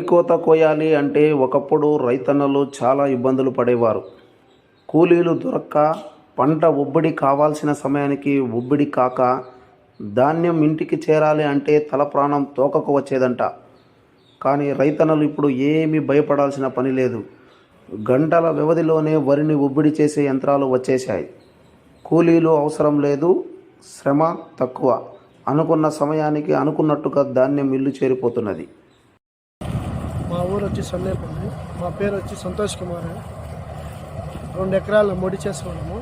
కోత కోయాలి అంటే ఒకప్పుడు రైతన్నలు చాలా ఇబ్బందులు పడేవారు. కూలీలు దొరక్క పంట ఉబ్బడి కావాల్సిన సమయానికి ఉబ్బడి కాక ధాన్యం ఇంటికి చేరాలి అంటే తల ప్రాణం తోకకు వచ్చేదంట. కానీ రైతన్నలు ఇప్పుడు ఏమీ భయపడాల్సిన పని లేదు. గంటల వ్యవధిలోనే వరిని ఉబ్బడి చేసే యంత్రాలు వచ్చేశాయి. కూలీలు అవసరం లేదు శ్రమ తక్కువ. అనుకున్న సమయానికి అనుకున్నట్టుగా ధాన్యం ఇల్లు చేరిపోతున్నది. మా ఊరు వచ్చి సొన్నేపల్లి మా పేరు వచ్చి సంతోష్ కుమార్ రెండు ఎకరాలు ముడి చేసుకున్నాము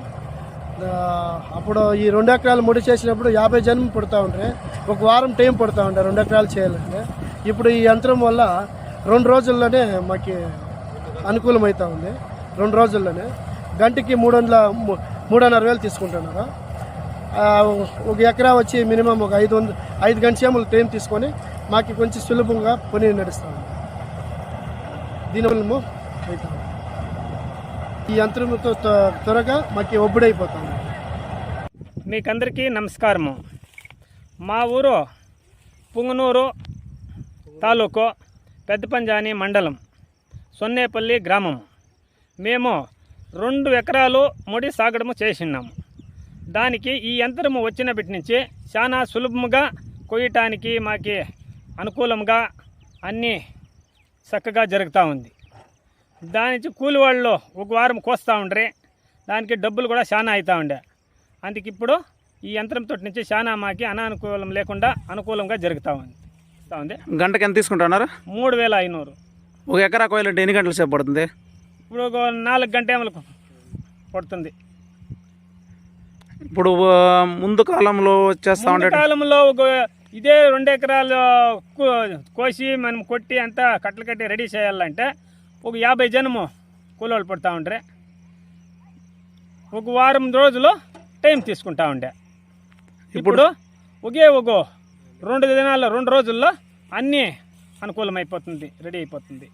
అప్పుడు ఈ రెండు ఎకరాలు ముడి చేసినప్పుడు యాభై జన్మ పుడతా ఉంటే ఒక వారం టైం పడుతూ ఉండే రెండు ఎకరాలు చేయాలంటే. ఇప్పుడు ఈ యంత్రం వల్ల రెండు రోజుల్లోనే మాకు అనుకూలమవుతా ఉంది. రెండు రోజుల్లోనే. గంటకి మూడు వందల మూడున్నర వేలు తీసుకుంటున్నారు. ఒక ఎకరా వచ్చి మినిమం ఒక ఐదు వందల ఐదు గంట సేములు టైం తీసుకొని మాకు కొంచెం సులభంగా పని నడుస్తూ ఉంది. దీనివల్ల అవుతాం ఈ యంత్రంతో త్వరగా మాకు ఒబ్బుడైపోతాం మీకందరికీ నమస్కారము. మా ఊరు పుంగనూరు తాలూకు పెద్దపంజాని మండలం సొన్నేపల్లి గ్రామం మేము రెండు ఎకరాలు ముడి సాగడము చేసిన్నాము. దానికి ఈ యంత్రము వచ్చిన నుంచి చాలా సులభముగా కొయ్యటానికి మాకి అనుకూలంగా అన్నీ చక్కగా జరుగుతూ ఉంది. దాని నుంచి కూలి వాళ్ళు ఒక వారం కోస్తూ ఉండ్రి. దానికి డబ్బులు కూడా చాలా అవుతూ ఉండే. అందుకు ఇప్పుడు ఈ యంత్రంతో నుంచి చాలా మాకి అనానుకూలం లేకుండా అనుకూలంగా జరుగుతూ ఉంది. ఉంది? గంటకి ఎంత తీసుకుంటున్నారు మూడు వేల ఐనూరు. ఒక ఎకరా కోయాలంటే ఎన్ని గంటల సేపు పడుతుంది? ఇప్పుడు ఒక నాలుగు గంటలకు పడుతుంది. ఇప్పుడు ముందు కాలంలో చేస్తా ఉండే కాలంలో ఒక ఇదే రెండు ఎకరాలు కోసి మనం కొట్టి అంతా కట్టలు కట్టి రెడీ చేయాలంటే ఒక యాభై జనము కూలోళ్ళు పడుతూ ఉండ్రే. ఒక వారం రోజులు టైం తీసుకుంటా ఉండే. ఇప్పుడు ఒకే ఒక రెండు దినాల్లో రెండు రోజుల్లో అన్నీ అనుకూలమైపోతుంది రెడీ అయిపోతుంది.